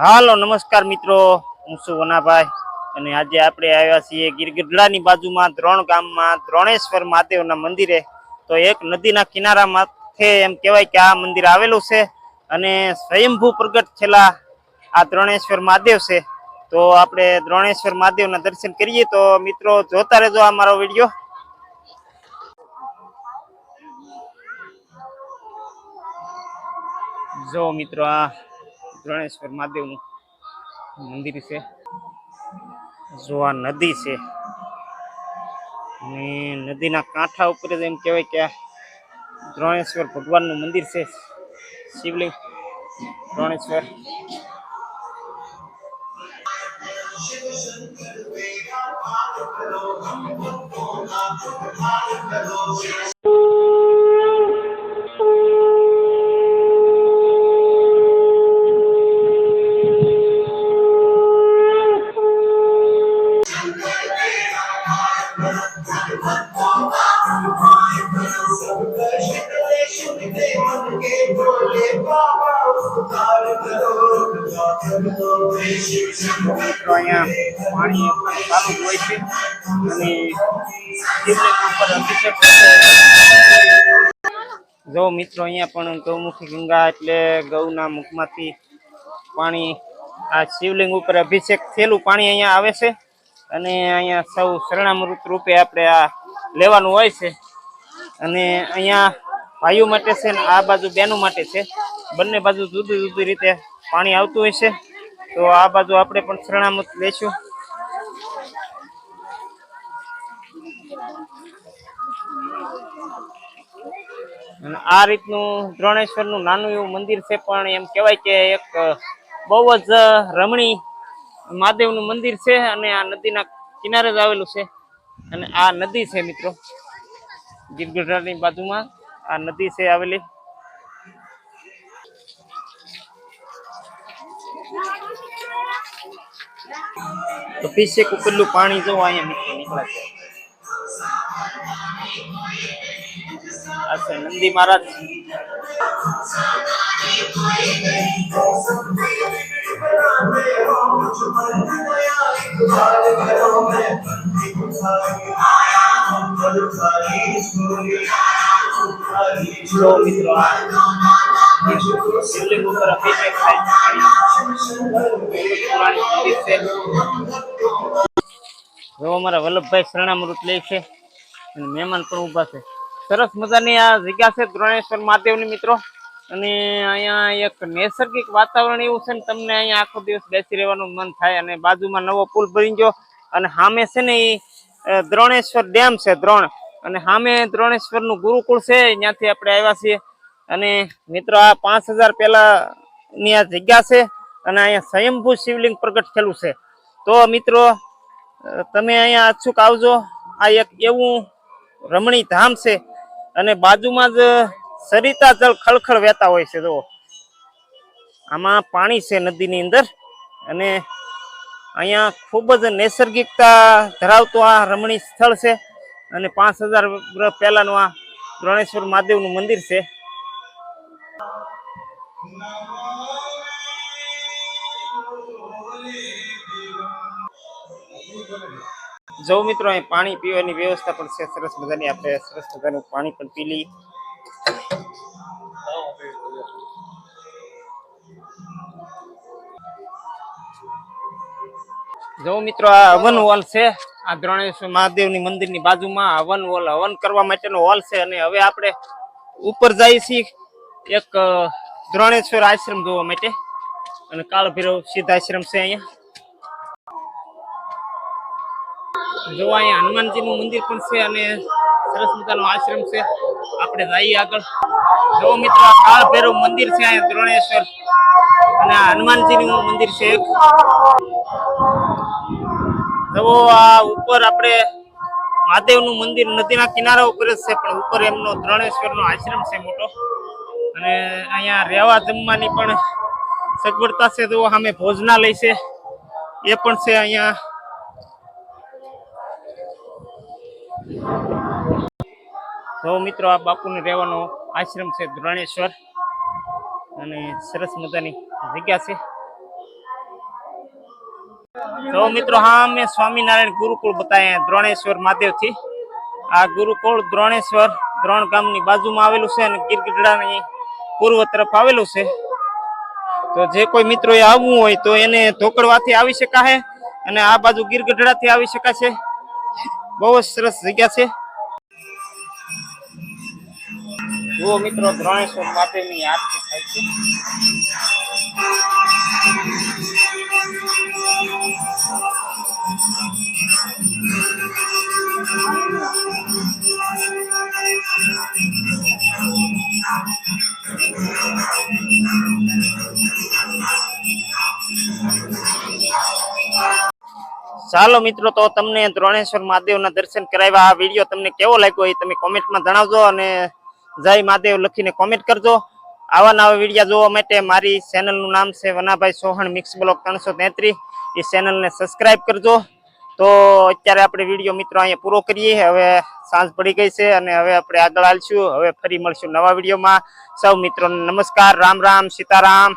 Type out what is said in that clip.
હાલો, નમસ્કાર મિત્રો. હું છું વનાભાઈ અને આજે આપણે આવ્યા છીએ ગીરગઢડાની બાજુમાં દ્રોણ ગામમાં દ્રોણેશ્વર મહાદેવના મંદિરે. તો એક નદીના કિનારા માથે એમ કહેવાય કે આ મંદિર આવેલું છે અને સ્વયંભૂ પ્રગટ થયેલા આ દ્રોણેશ્વર મહાદેવ છે. તો આપણે દ્રોણેશ્વર મહાદેવના દર્શન કરીએ. તો મિત્રો, જોતા રહેજો આ મારો વીડિયો. જો મિત્રો, આ દ્રોણેશ્વર મહાદેવનું મંદિર છે. જો આ નદી છે અને નદીના કાંઠા ઉપર જ એમ કહેવાય કે દ્રોણેશ્વર ભગવાનનું મંદિર છે. શિવલિંગ, દ્રોણેશ્વર. મિત્રો અહીંયા પાણી ચાલુ હોય છે અને જો મિત્રો અહીંયા પણ ગૌમુખી ગંગા એટલે ગૌના મુખમાંથી પાણી આ શિવલિંગ ઉપર અભિષેક થયેલું પાણી અહીંયા આવે છે અને અહીંયા સૌ શરણામૃત રૂપે આપણે આ લેવાનું હોય છે. અને અહીંયા ભાઈઓ માટે છે ને આ બાજુ બેનો માટે છે. બંને બાજુ જુદી જુદી રીતે પાણી આવતું હોય છે. તો આ બાજુ આપણે પણ શરણામત લેશું. અને આ રીતનું દ્રોણેશ્વરનું નાનું એવું મંદિર છે, પણ એમ કહેવાય કે એક બહુ જ રમણી મહાદેવનું મંદિર છે અને આ નદીના કિનારે જ આવેલું છે. અને આ નદી છે મિત્રો, ગીર ગીરગઢડાની બાજુમાં આ નદી છે આવેલી. અભિષેક ઉપરનું પાણી જો અહીંયા મિત્રો નીકળે છે. આ છે નંદી મહારાજ. જો મિત્રો અમારા વલ્લભભાઈ શરણામૃત લે છે અને મહેમાન પણ ઊભા છે. સરસ મજાની આ જગ્યા છે દ્રોણેશ્વર મહાદેવની, મિત્રો. અને અહીંયા એક નૈસર્ગિક વાતાવરણ એવું છે ને તમને અહીંયા આખો દિવસ બેસી રહેવાનું મન થાય અને બાજુમાં નવો પુલ બની ગયો. અને સામે છે ને એ દ્રોણેશ્વર ડેમ છે દ્રોણ. અને સામે દ્રોણેશ્વરનું ગુરુકુળ છે ત્યાંથી આપણે આવ્યા છીએ. અને મિત્રો, આ પાંચ હજાર પહેલા ની આ જગ્યા છે અને અહીંયા સ્વયંભૂ શિવલિંગ પ્રગટ થયેલું છે. તો મિત્રો, તમે અહીંયા અચૂક આવજો. આ એક એવું રમણી ધામ છે અને બાજુમાં જ સરિતા જળ ખળખળ વહેતા હોય છે જો આમાં પાણી છે નદીની અંદર અને અહીંયા ખૂબ જ નૈસર્ગિકતા ધરાવતું આ રમણીય સ્થળ છે. અને પાંચ હજાર વર્ષ પહેલાનું આ ત્રણેશ્વર મહાદેવનું મંદિર છે. જો મિત્રો, અહીં પાણી પીવાની વ્યવસ્થા પણ છે. સરસ મજાની આપણે સરસ મજાનું પાણી પણ પી લઈએ. જો મિત્રો, આ હવન હોલ છે. આ દ્રોણેશ્વર મહાદેવની મંદિરની બાજુમાં હવન હોલ હવન કરવા માટેનો હોલ છે અને હવે આપણે ઉપર જઈએ છીએ એક દ્રોણેશ્વર આશ્રમ જોવા માટે. અને કાળભૈરવ સિદ્ધ આશ્રમ છે અહીંયા. જો અહીંયા હનુમાનજીનું મંદિર પણ છે અને સરસ મજાનો આશ્રમ છે. આપણે જઈએ આગળ. જો મિત્રો કાળભૈરવ મંદિર છે અહીંયા દ્રોણેશ્વર. અને હનુમાનજીનું મંદિર છે એક. જો આ ઉપર આપણે મહાદેવનું મંદિર નદીના કિનારા ઉપર જ છે, પણ ઉપર એમનો દ્રોણેશ્વરનો આશ્રમ છે મોટો. અને અહીંયા રહેવા જમવાની પણ સગવડતા છે તો સામે ભોજનાલય છે. એ પણ છે અહીંયા. તો મિત્રો, આ બાપુને રહેવાનો આશ્રમ છે દ્રોણેશ્વર. અને સરસ મજાની જગ્યા છે. તો મિત્રો, હા મેં સ્વામિનારાયણ ગુરુકુળ બતાવ્યા દ્રોણેશ્વર મહાદેવથી. આ ગુરુકુળ દ્રોણેશ્વર દ્રોણ ગામની બાજુમાં આવેલું છે અને ગીરગઢડાની પૂર્વ તરફ આવેલું છે. તો જે કોઈ મિત્રો આવવું હોય તો એને ધોકડવાથી આવી શકાશે અને આ બાજુ ગીરગઢડાથી આવી શકાશે બહુ જ સરસ જગ્યા છે. જુઓ મિત્રો, દ્રોણેશ્વર માટેની આરતી થાય છે. ચાલો મિત્રો, તો તમને દ્રોણેશ્વર મહાદેવના દર્શન કરાવ્યા. આ વીડિયો તમને કેવો લાગ્યો એ તમે કોમેન્ટમાં જણાવજો અને જય મહાદેવ લખીને કોમેન્ટ કરજો. આવા નવા વિડીયા જોવા માટે મારી ચેનલનું નામ છે વનાભાઈ સોહણ મિક્સ બ્લોક ત્રણસો તેત્રીસ એ ચેનલને સબસ્ક્રાઈબ કરજો. તો અત્યારે આપણે વીડિયો મિત્રો અહીંયા પૂરો કરીએ. હવે સાંજ પડી ગઈ છે અને હવે આપણે આગળ હાલશું. હવે ફરી મળશું નવા વિડીયોમાં. સૌ મિત્રોને નમસ્કાર. રામ રામ, સીતારામ.